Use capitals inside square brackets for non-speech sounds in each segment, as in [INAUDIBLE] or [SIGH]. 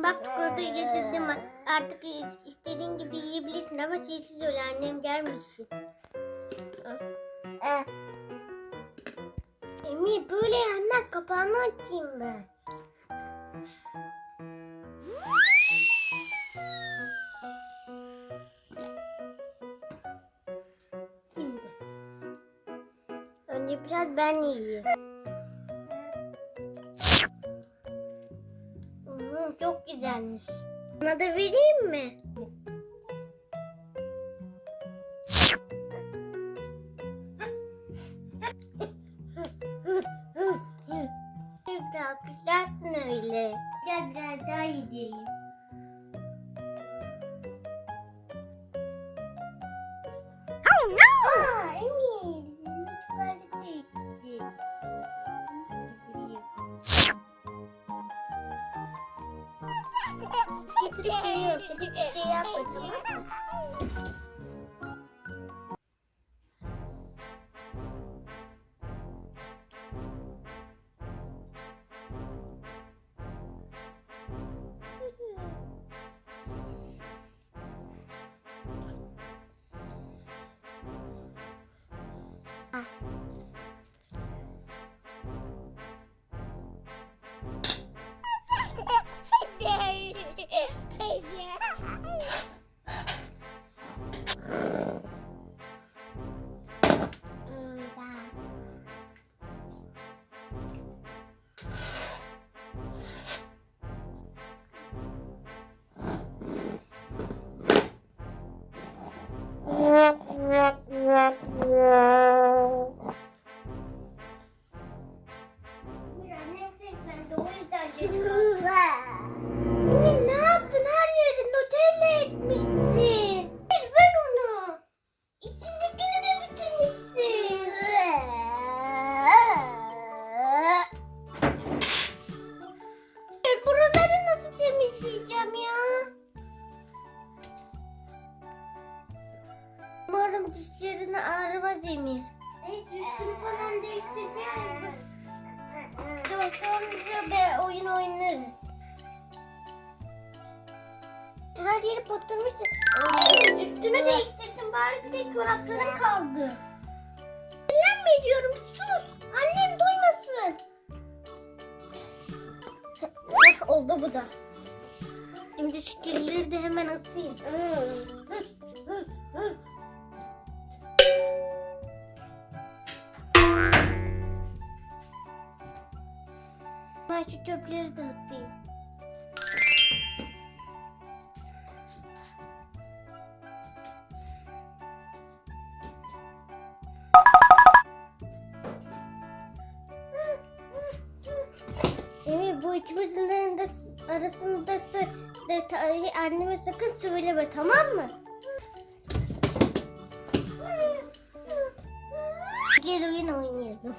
Şimdi bak çikolatayı getirdim. Artık istediğin gibi yiyebilirsin ama sessiz öyle annem gelmesin. Eh, Emir böyle yenmez kapağını açayım ben. Şimdi. Önce biraz ben yiyeyim. Çok güzelmiş. Buna da vereyim mi? Getirip geliyorum. Çocuk bir şey yapma tamam Umarım dişlerini ağrımaz Emir. Evet, üstünü falan değiştireceğim. Dur, sonra bir oyun oynarız. Her yeri patlamış. Üstünü değiştirdim bari bir tek çorapların kaldı. Sinirlenme diyorum sus. Annem duymasın. Oldu bu da. Şimdi şu kirlileri de hemen atayım. Çöpleri de atayım. Bu ikimizin arasında, arasında sı- de, ta- anneme sakın söyleme tamam mı? Gel oyun oynayalım.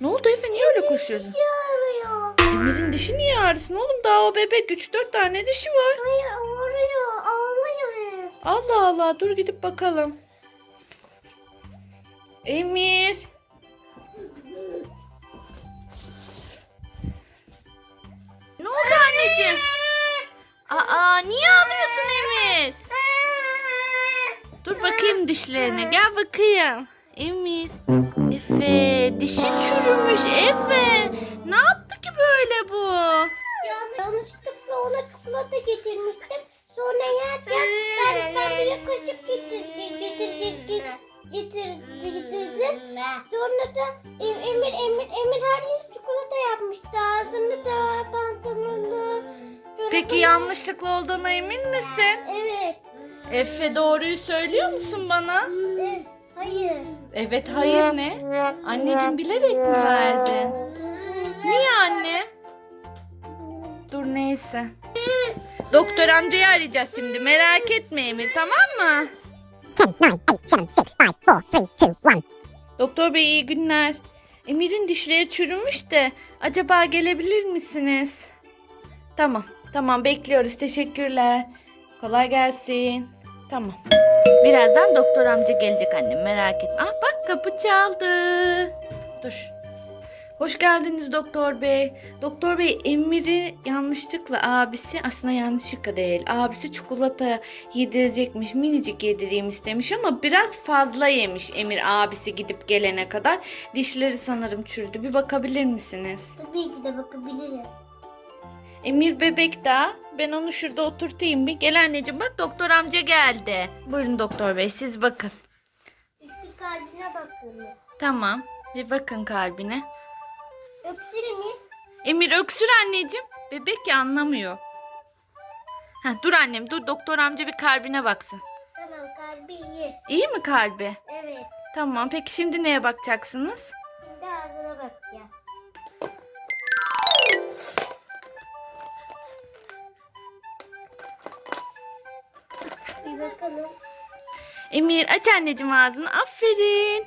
Ne oldu Efe niye öyle koşuyorsun? Dişi ağrıyor. Emir'in dişi niye ağrısın oğlum? Daha o bebek 3-4 tane dişi var. Hayır ağrıyor. Ağlıyor. Allah Allah dur gidip bakalım. Emir. Ne oldu anneciğim? Aa niye ağlıyorsun Emir? Dur bakayım dişlerine. Gel bakayım. Emir. Efe dişi çürümüş Efe. Ne yaptı ki böyle bu? Yan- Yanlışlıkla ona çikolata getirmiştim. Sonra yerken ben, ben bir kaşık getirdim, getirecektim. Getir, getirdim. Sonra da Em- Emir, Emir, Emir her yeri çikolata yapmıştı. Ağzını da, pantolonunu. Peki yanlışlıkla olduğuna emin misin? Evet. Efe doğruyu söylüyor musun bana? Evet. Hayır. Evet hayır ne? Anneciğim bilerek mi verdin? Niye anne? Dur neyse. Doktor amcayı arayacağız şimdi merak etme Emir tamam mı? 10, 9, 8, 7, 6, 5, 4, 3, 2, 1. Doktor bey iyi günler. Emir'in dişleri çürümüş de acaba gelebilir misiniz? Tamam tamam bekliyoruz teşekkürler. Kolay gelsin. Tamam. Birazdan doktor amca gelecek annem merak etme. Ah bak kapı çaldı. Dur. Hoş geldiniz doktor bey. Doktor bey Emir'i yanlışlıkla abisi aslında yanlışlıkla değil. Abisi çikolata yedirecekmiş minicik yedireyim istemiş ama biraz fazla yemiş Emir abisi gidip gelene kadar. Dişleri sanırım çürüdü. Bir bakabilir misiniz? Tabii ki de bakabilirim. Emir bebek daha. Ben onu şurada oturtayım bir. Gel anneciğim bak doktor amca geldi. Buyurun doktor bey siz bakın. Bir kalbine bakıyorum. Tamam. Bir bakın kalbine. Öpsürüm mi? Emir öksür anneciğim. Bebek ya anlamıyor. Heh, dur annem dur doktor amca bir kalbine baksın. Tamam kalbi iyi. İyi mi kalbi? Evet. Tamam peki şimdi neye bakacaksınız? Şimdi ağzına bakacağım. Bakalım. Emir aç anneciğim ağzını aferin.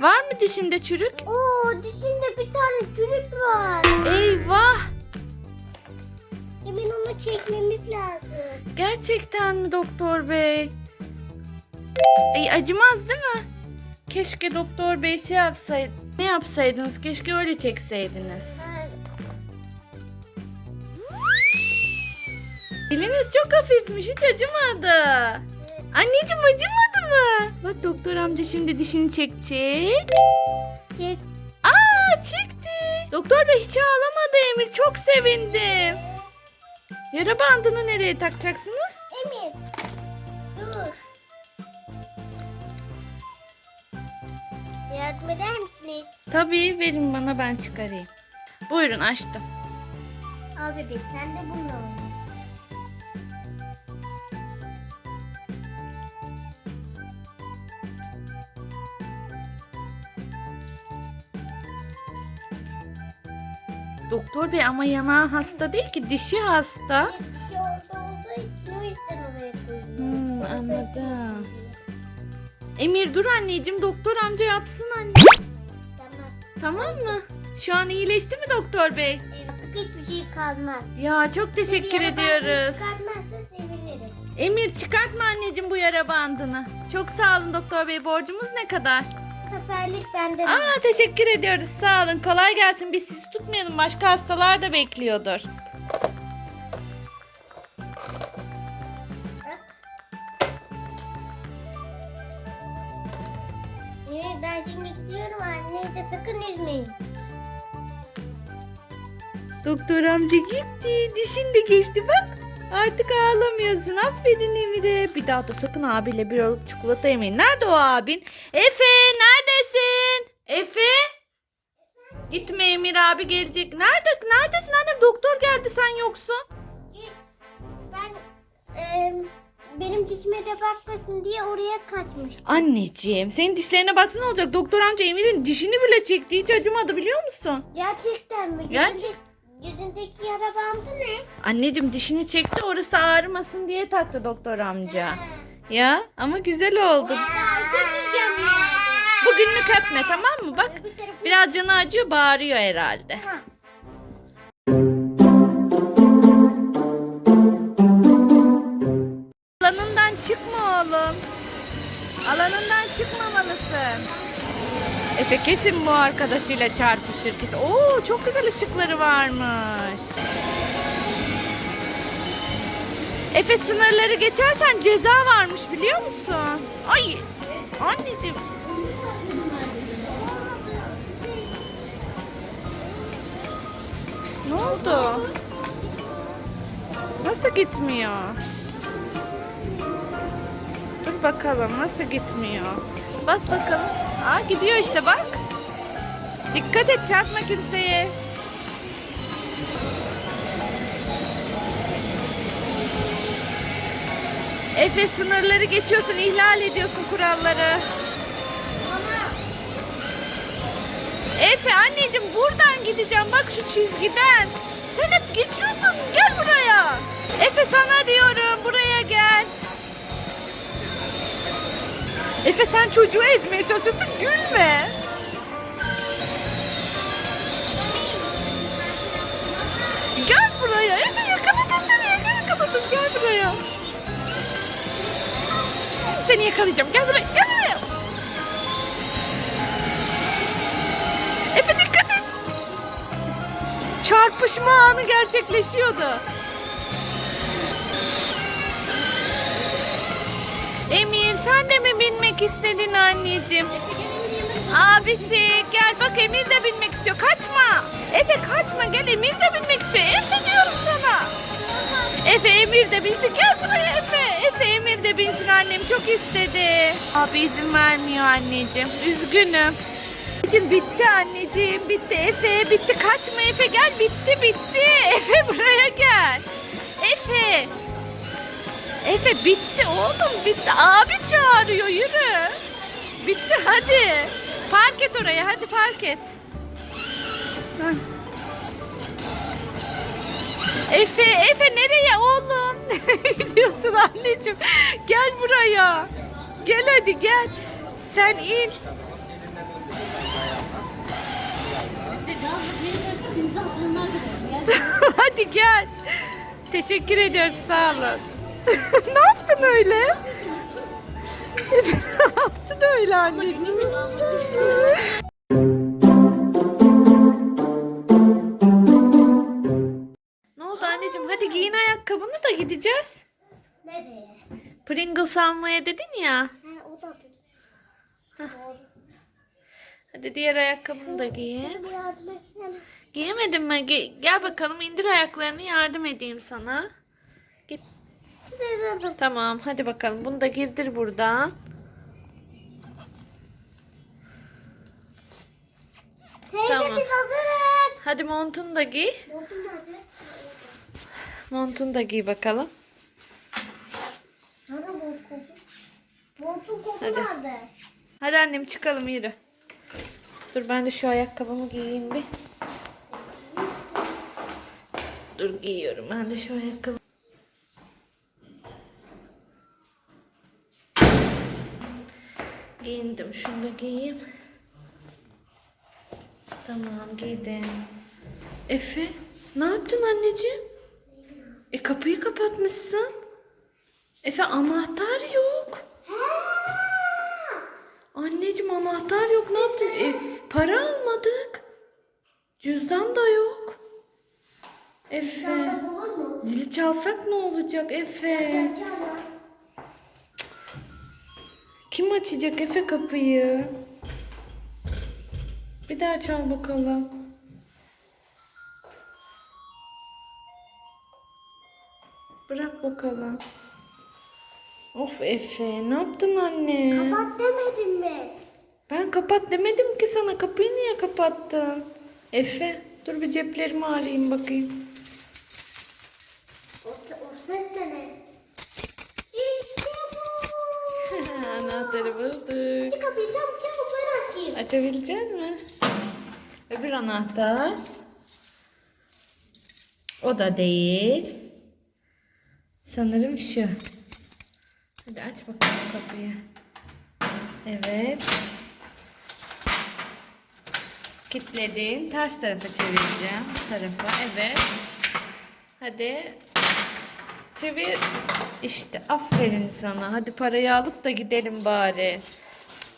Var mı dişinde çürük? Oo dişinde bir tane çürük var. Eyvah. Hemen onu çekmemiz lazım. Gerçekten mi doktor bey? Ey acımaz değil mi? Keşke doktor bey şey yapsaydı. Ne yapsaydınız? Keşke öyle çekseydiniz. Eliniz çok hafifmiş hiç acımadı. Anneciğim acımadı mı? Bak doktor amca şimdi dişini çekecek. çek. Aa çekti. Doktor bey hiç ağlamadı Emir çok sevindim. Yara bandını nereye takacaksınız? Emir. Dur. Yardım eder misiniz? Tabii verin bana ben çıkarayım. Buyurun açtım. Al bebek sen de bununla oyna. Doktor bey ama yanağı hasta değil ki dişi hasta. Dişi orada olduğu için o yüzden oraya koyuyor. Hmm, anladım. diye. Emir dur anneciğim doktor amca yapsın anne. Tamam. Tamam mı? Şu an iyileşti mi doktor bey? Artık hiçbir şey kalmaz. Ya çok teşekkür yara bandı ediyoruz. Çıkarmazsa sevinirim. Emir çıkartma anneciğim bu yara bandını. Çok sağ olun doktor bey borcumuz ne kadar? Seferlik benden. Aa teşekkür ediyoruz sağ olun kolay gelsin biz sizi tutmayalım başka hastalar da bekliyordur. Evet ben şimdi gidiyorum anneyi de sakın üzmeyin. Doktor amca gitti dişin de geçti bak. Artık ağlamıyorsun aferin Emir'e. Bir daha da sakın abiyle bir olup çikolata yemeyin. Nerede o abin? Efe neredesin? Efe? Gitme Emir abi gelecek. Nerede? Neredesin annem? Doktor geldi sen yoksun. Ben eee, benim dişime de bakmasın diye oraya kaçmıştım. Anneciğim senin dişlerine baksana olacak. Doktor amca Emir'in dişini bile çekti. Hiç acımadı biliyor musun? Gerçekten mi? Gerçek- Yüzündeki yara bandı ne? Anneciğim dişini çekti. Orası ağrımasın diye taktı doktor amca. Ya ama güzel oldu. Öpmeyeceğim yani. Bugünlük öpme tamam mı? Bak Öbür tarafı- biraz canı acıyor bağırıyor herhalde. Ha. Alanından çıkma oğlum. Alanından çıkmamalısın. Efe kesin bu arkadaşıyla çarpışır. Oo çok güzel ışıkları varmış. Efe sınırları geçersen ceza varmış biliyor musun? Ay anneciğim. Ne oldu? Nasıl gitmiyor? Dur bakalım nasıl gitmiyor. Bas bakalım. Aa gidiyor işte bak. Dikkat et çarpma kimseye. Efe sınırları geçiyorsun, ihlal ediyorsun kuralları. Mama. Efe anneciğim buradan gideceğim bak şu çizgiden. Sen hep geçiyorsun gel buraya. Efe sana diyorum. Efe sen çocuğu ezmeye çalışıyorsun. Gülme. Gel buraya. Efe yakaladım seni. Yakaladım. Gel buraya. Seni yakalayacağım. Gel buraya. Gel buraya. Efe dikkat et. Çarpışma anı gerçekleşiyordu. Emir sen de mi binmek istedin anneciğim? Abisi gel bak Emir de binmek istiyor. Kaçma. Efe kaçma gel Emir de binmek istiyor. Efe diyorum sana. Efe Emir de binsin. Gel buraya Efe. Efe Emir de binsin annem çok istedi. Abi izin vermiyor anneciğim. Üzgünüm. Anneciğim bitti anneciğim bitti Efe bitti kaçma Efe gel bitti bitti [LAUGHS] Efe buraya gel Efe Efe bitti oğlum bitti. Abi çağırıyor yürü. Bitti hadi. Park et oraya hadi park et. Efe Efe nereye oğlum? [LAUGHS] Nereye gidiyorsun anneciğim? Gel buraya. Gel hadi gel. Sen in. [LAUGHS] Hadi gel. Teşekkür ediyoruz sağ olun. [LAUGHS] ne yaptın öyle? [LAUGHS] ne yaptın öyle anneciğim? ne oldu anneciğim? Hadi giyin ayakkabını da gideceğiz. Nereye? Pringles almaya dedin ya. Ha, o da. Hadi diğer ayakkabını da giy. Bu yardım etsene. Giyemedin mi? Ge- gel bakalım indir ayaklarını yardım edeyim sana. Git. Dedim. Tamam hadi bakalım bunu da girdir buradan. Teyze Tamam. biz hazırız. Hadi montunu da giy. Montum nerede? Montunu da giy bakalım. Nerede mont koku? Montun koku Hadi. nerede? Hadi annem çıkalım yürü. Dur ben de şu ayakkabımı giyeyim bir. Dur giyiyorum ben de şu ayakkabı. Şunu da giyeyim. Tamam giydim. Efe ne yaptın anneciğim? E kapıyı kapatmışsın. Efe anahtar yok. Anneciğim anahtar yok. Ne yaptın? E, para almadık. Cüzdan da yok. Efe. Çalsak olur mu? Zili çalsak ne olacak Efe? Kim açacak Efe kapıyı? Bir daha çal bakalım. Bırak bakalım. Of Efe ne yaptın anne? Kapat demedin mi? Ben kapat demedim ki sana. Kapıyı niye kapattın? Efe dur bir ceplerimi arayayım bakayım. Anahtarı bulduk. Çık kapıyı çabuk çabuk ben açayım. Açabilecek mi? Öbür anahtar. O da değil. Sanırım şu. Hadi aç bakalım kapıyı. Evet. Kilitledin. Ters tarafa çevireceğim. Bu tarafa. Evet. Hadi. Çevir. İşte aferin sana. Hadi parayı alıp da gidelim bari.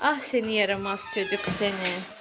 Ah seni yaramaz çocuk seni.